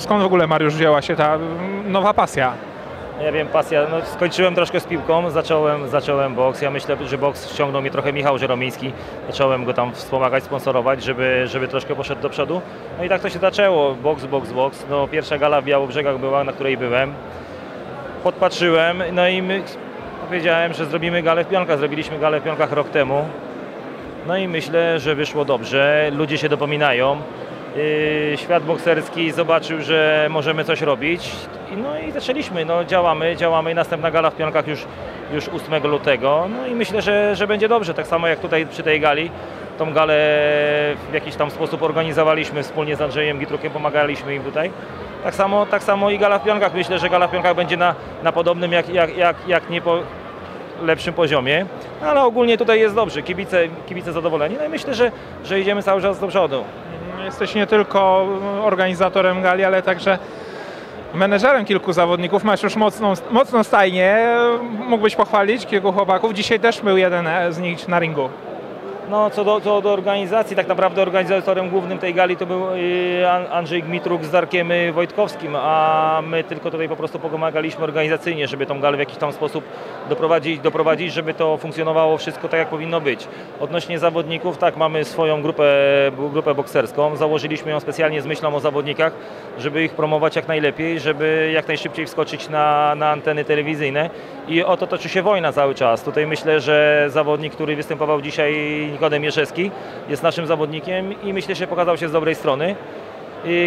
Skąd w ogóle Mariusz wzięła się ta mm, nowa pasja? Ja wiem, pasja, no, skończyłem troszkę z piłką, zacząłem, zacząłem boks. Ja myślę, że boks ściągnął mnie trochę Michał Żeromiński. Zacząłem go tam wspomagać, sponsorować, żeby, żeby troszkę poszedł do przodu. No i tak to się zaczęło. Boks, boks, boks. No, pierwsza gala w Białobrzegach była, na której byłem. Podpatrzyłem, no i my, powiedziałem, że zrobimy galę w Pionkach. Zrobiliśmy galę w Pionkach rok temu. No i myślę, że wyszło dobrze. Ludzie się dopominają. Yy, Świat bokserski zobaczył, że możemy coś robić. No i zaczęliśmy, no działamy, działamy i następna gala w Pionkach już, już 8 lutego. No i myślę, że, że będzie dobrze, tak samo jak tutaj przy tej gali. Tą galę w jakiś tam sposób organizowaliśmy wspólnie z Andrzejem Gitrukiem, pomagaliśmy im tutaj. Tak samo, tak samo i gala w Pionkach. Myślę, że gala w Pionkach będzie na, na podobnym, jak, jak, jak, jak nie po lepszym poziomie, ale ogólnie tutaj jest dobrze, kibice, kibice zadowoleni. No i myślę, że, że idziemy cały czas do przodu. Jesteś nie tylko organizatorem gali, ale także menedżerem kilku zawodników. Masz już mocną, mocną stajnię. Mógłbyś pochwalić kilku chłopaków. Dzisiaj też był jeden z nich na ringu. No, co do, co do organizacji, tak naprawdę organizatorem głównym tej gali to był y, An- Andrzej Gmitruk z Darkiem y, Wojtkowskim, a my tylko tutaj po prostu pomagaliśmy organizacyjnie, żeby tą galę w jakiś tam sposób doprowadzić, doprowadzić, żeby to funkcjonowało wszystko tak, jak powinno być. Odnośnie zawodników, tak, mamy swoją grupę, grupę bokserską, założyliśmy ją specjalnie z myślą o zawodnikach, żeby ich promować jak najlepiej, żeby jak najszybciej wskoczyć na, na anteny telewizyjne i o to toczy się wojna cały czas. Tutaj myślę, że zawodnik, który występował dzisiaj, Nikodem Jerzewski, jest naszym zawodnikiem i myślę, że pokazał się z dobrej strony.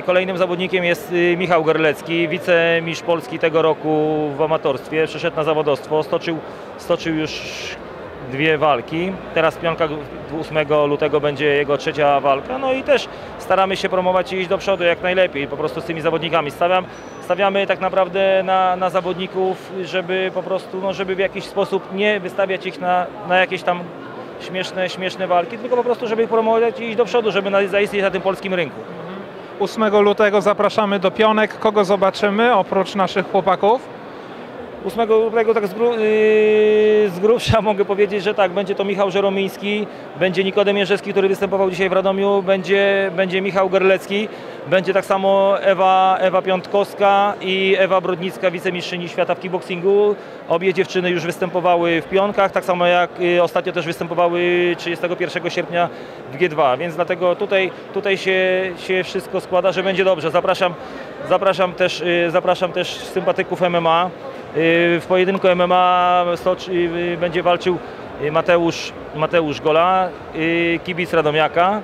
Kolejnym zawodnikiem jest y, Michał Gerlecki, wicemistrz Polski tego roku w amatorstwie. Przeszedł na zawodowstwo, stoczył, stoczył już dwie walki. Teraz w Pionkach 8 lutego będzie jego trzecia walka. No i też staramy się promować i iść do przodu jak najlepiej, po prostu z tymi zawodnikami. Stawiam, stawiamy tak naprawdę na, na zawodników, żeby po prostu, no, żeby w jakiś sposób nie wystawiać ich na, na jakieś tam śmieszne, śmieszne walki, tylko po prostu, żeby ich promować i iść do przodu, żeby zaistnieć na tym polskim rynku. 8 lutego zapraszamy do Pionek. Kogo zobaczymy oprócz naszych chłopaków? 8 lutego tak z, gru, yy, z grubsza mogę powiedzieć, że tak, będzie to Michał Żeromiński, będzie Nikodem Jerzewski, który występował dzisiaj w Radomiu, będzie, będzie Michał Gerlecki, będzie tak samo Ewa, Ewa Piątkowska i Ewa Brodnicka, wicemistrzyni świata w kickboxingu. Obie dziewczyny już występowały w Pionkach, tak samo jak y, ostatnio też występowały 31 sierpnia w G2, więc dlatego tutaj, tutaj się, się wszystko składa, że będzie dobrze. Zapraszam, zapraszam, też, y, zapraszam też sympatyków MMA. W pojedynku MMA będzie walczył Mateusz, Mateusz Gola, kibic Radomiaka.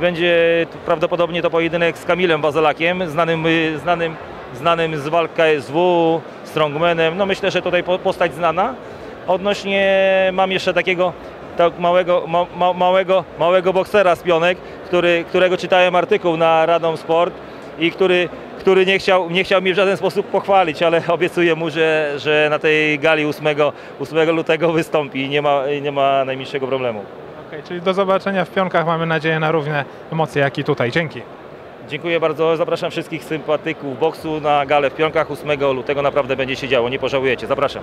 Będzie prawdopodobnie to pojedynek z Kamilem Bazalakiem, znanym, znanym, znanym z walk KSW, strongmanem. No myślę, że tutaj po- postać znana. Odnośnie mam jeszcze takiego tak małego, ma, ma, małego, małego boksera z Pionek, który, którego czytałem artykuł na Radom Sport i który, który nie, chciał, nie chciał mnie w żaden sposób pochwalić, ale obiecuję mu, że, że na tej gali 8, 8 lutego wystąpi i nie ma, nie ma najmniejszego problemu. Okej, czyli do zobaczenia w Pionkach. Mamy nadzieję na równe emocje jak i tutaj. Dzięki. Dziękuję bardzo, zapraszam wszystkich sympatyków boksu na galę w Pionkach 8 lutego, naprawdę będzie się działo, nie pożałujecie, zapraszam.